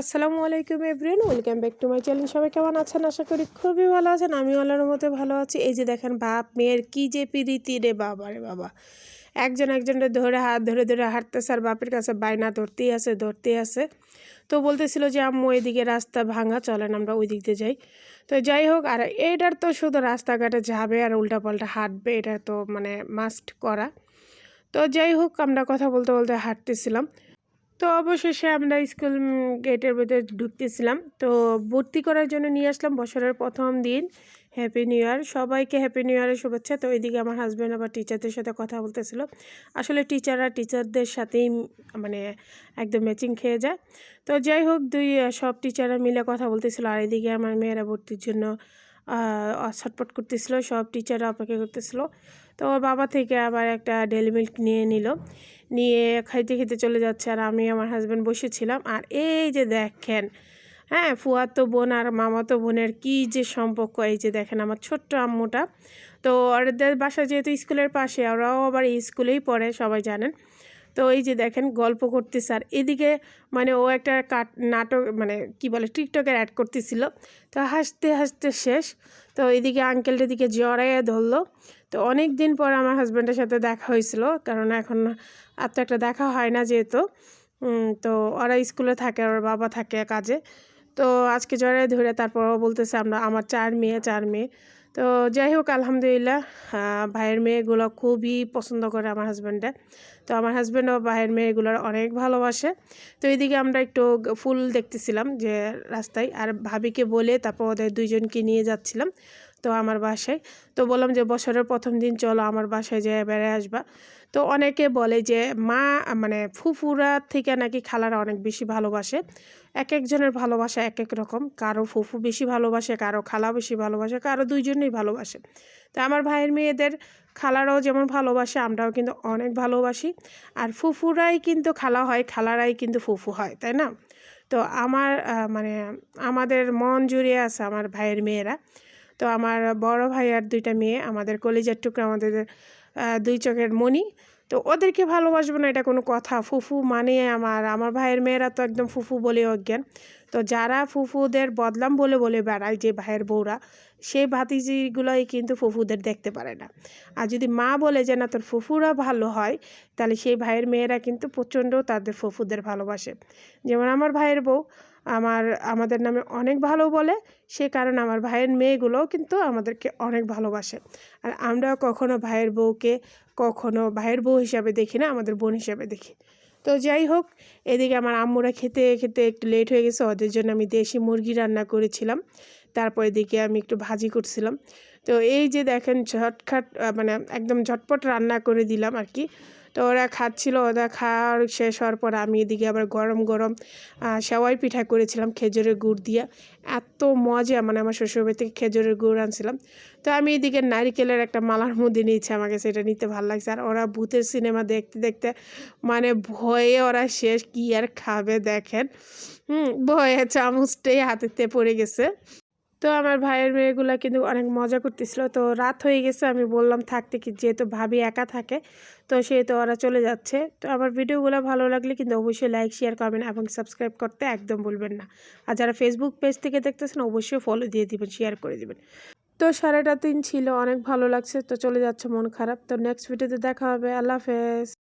আসসালামু আলাইকুম everyone, welcome back to my channel. সবাই কেমন আছেন? আশা করি খুবই ভালো আছেন। আমি আল্লাহর মতো ভালো আছি। এই যে দেখেন, বাপ মেয়ের কি যে প্রীতি রে বাবা রে বাবা। একজন একজনের ধরে হাত, ধরে ধরে হাঁটতেছে, আর বাপের কাছে বায়না ধরতেই আছে ধরতেই আছে। তো বলতেছিল যে, আম্মু, এদিকে রাস্তা ভাঙা, চলেন আমরা ওই দিক দিয়ে যাই। তো যাই হোক, আর এইটার তো শুধু রাস্তাঘাটে যাবে আর উল্টাপাল্টা হাঁটবে, এটা তো মানে মাস্ট করা। তো যাই হোক, আমরা কথা বলতে বলতে হাঁটতেছিলাম। তো অবশেষে আমরা স্কুল গেটের ভেতরে ঢুকতেছিলাম। তো ভর্তি করার জন্য নিয়ে আসলাম বছরের প্রথম দিন। হ্যাপি নিউ ইয়ার সবাইকে হ্যাপি নিউ ইয়ারের শুভেচ্ছা। তো ওইদিকে আমার হাজব্যান্ড আবার টিচারদের সাথে কথা বলতেছিল। আসলে টিচাররা টিচারদের সাথেই মানে একদম ম্যাচিং খেয়ে যায়। তো যাই হোক, দুই, সব টিচাররা মিলে কথা বলতেছিল। আর এদিকে আমার মেয়েরা ভর্তির জন্য ছটপট করতেছিল, সব টিচাররা অপেক্ষা করতেছিল। তো ওর বাবা থেকে আবার একটা ডেলি মিল্ক নিয়ে নিল। নিয়ে খাইতে খেতে চলে যাচ্ছে আর আমি আমার হাজব্যান্ড বসেছিলাম। আর এই যে দেখেন হ্যাঁ ফুয়াতো বোন আর মামাতো বোনের কি যে সম্পর্ক, এই যে দেখেন আমার ছোট্ট আম্মুটা। তো ওদের বাসা যেহেতু স্কুলের পাশে, ওরাও আবার স্কুলেই পড়ে, সবাই জানেন। তো এই যে দেখেন গল্প করতেছে আর এদিকে মানে ও একটা কাট, নাটক মানে কি বলে টিকটকের অ্যাড করতেছিল। তো হাসতে হাসতে শেষ। তো এদিকে আঙ্কেলটার দিকে জড়াইয়ে ধরলো। তো অনেক দিন পর আমার হাজব্যান্ডের সাথে দেখা হয়েছিল, কারণ এখন আর তো একটা দেখা হয় না যেহেতু। তো ওরা স্কুলে থাকে, ওর বাবা থাকে কাজে। তো আজকে জড়াই ধরে তারপরও বলতেছে, আমরা, আমার চার মেয়ে চার মেয়ে। তো যাই হোক আলহামদুলিল্লাহ ভাইয়ের মেয়েগুলো খুবই পছন্দ করে আমার হাজব্যান্ডে তো আমার হাজব্যান্ডও ভাইয়ের মেয়েগুলোর অনেক ভালোবাসে। তো এইদিকে আমরা একটু ফুল দেখতেছিলাম যে রাস্তায়, আর ভাবিকে বলে তারপর ওদের দুইজনকে নিয়ে যাচ্ছিলাম। তো আমার বাসায়। তো বললাম যে, বছরের প্রথম দিন চলো আমার বাসায় যেয়ে বেড়ে আসবা। তো অনেকে বলে যে, মা মানে ফুফুরা থেকে নাকি খালারা অনেক বেশি ভালোবাসে। এক একজনের ভালোবাসা এক এক রকম। কারও ফুফু বেশি ভালোবাসে, কারও খালা বেশি ভালোবাসে, কারও দুইজনেই ভালোবাসে। তো আমার ভাইয়ের মেয়েদের খালারাও যেমন ভালোবাসে, আমরাও কিন্তু অনেক ভালোবাসি। আর ফুফুরাই কিন্তু খালা হয়, খালারাই কিন্তু ফুফু হয়, তাই না? তো আমার মানে আমাদের মন জুড়ে আছে আমার ভাইয়ের মেয়েরা। তো আমার বড় ভাই আর দুইটা মেয়ে, আমাদের কলেজের টুকরা, আমাদের দুই চোখের মণি। তো ওদেরকে ভালোবাসবো না, এটা কোনো কথা। ফুফু মানে আমার আমার ভাইয়ের মেয়েরা তো একদম ফুফু বলে অজ্ঞান। তো যারা ফুফুদের বদলাম বলে বলে বেড়ায়, যে ভাইয়ের বউরা, সেই ভাতিজিগুলোই কিন্তু ফুফুদের দেখতে পারে না। আর যদি মা বলে যে, না, তোর ফুফুরা ভালো হয়, তাহলে সেই ভাইয়ের মেয়েরা কিন্তু প্রচণ্ড তাদের ফুফুদের ভালোবাসে। যেমন আমার ভাইয়ের বউ আমার, আমাদের নামে অনেক ভালো বলে, সে কারণে আমার ভাইয়ের মেয়েগুলোও কিন্তু আমাদেরকে অনেক ভালোবাসে। আর আমরাও কখনো ভাইয়ের বউকে কখনো ভাইয়ের বউ হিসাবে দেখি না, আমাদের বোন হিসাবে দেখি। তো যাই হোক, এদিকে আমার আম্মুরা খেতে খেতে একটু লেট হয়ে গেছে, ওদের জন্য আমি দেশি মুরগি রান্না করেছিলাম। তারপর এদিকে আমি একটু ভাজি করছিলাম। তো এই যে দেখেন, ঝটখাট মানে একদম ঝটপট রান্না করে দিলাম আর কি। তো ওরা খাচ্ছিল ওরা খাওয়ার শেষ হওয়ার পর আমি এদিকে আবার গরম গরম সেওয়াই পিঠা করেছিলাম খেজুরের গুড় দিয়ে। এত মজা মানে আমার শ্বশুরবাড়ি থেকে খেজুরের গুড় আনছিলাম। তো আমি এদিকে নারিকেলের একটা মালার মধ্যে নিয়েছি, আমাকে সেটা নিতে ভালো লাগছে। আর ওরা ভূতের সিনেমা দেখতে দেখতে মানে ভয়ে ওরা শেষ কি আর খাবে দেখেন। হুম, ভয়ে চামচটাই হাতেতে পড়ে গেছে। তো আমার ভাইয়ের মেয়েগুলো কিন্তু অনেক মজা করতেছিল। তো রাত হয়ে গেছে, আমি বললাম থাকতে কি যেহেতু ভাবি একা থাকে, তো সেহেতু ওরা চলে যাচ্ছে। তো আমার ভিডিওগুলো ভালো লাগলে কিন্তু অবশ্যই লাইক শেয়ার করবেন এবং সাবস্ক্রাইব করতে একদম ভুলবেন না। আর যারা ফেসবুক পেজ থেকে দেখতেছেন, অবশ্যই ফলো দিয়ে দিবেন শেয়ার করে দিবেন। তো সারাটা দিন ছিল, অনেক ভালো লাগছে। তো চলে যাচ্ছে, মন খারাপ। তো নেক্সট ভিডিওতে দেখা হবে। আল্লাহ হাফেজ।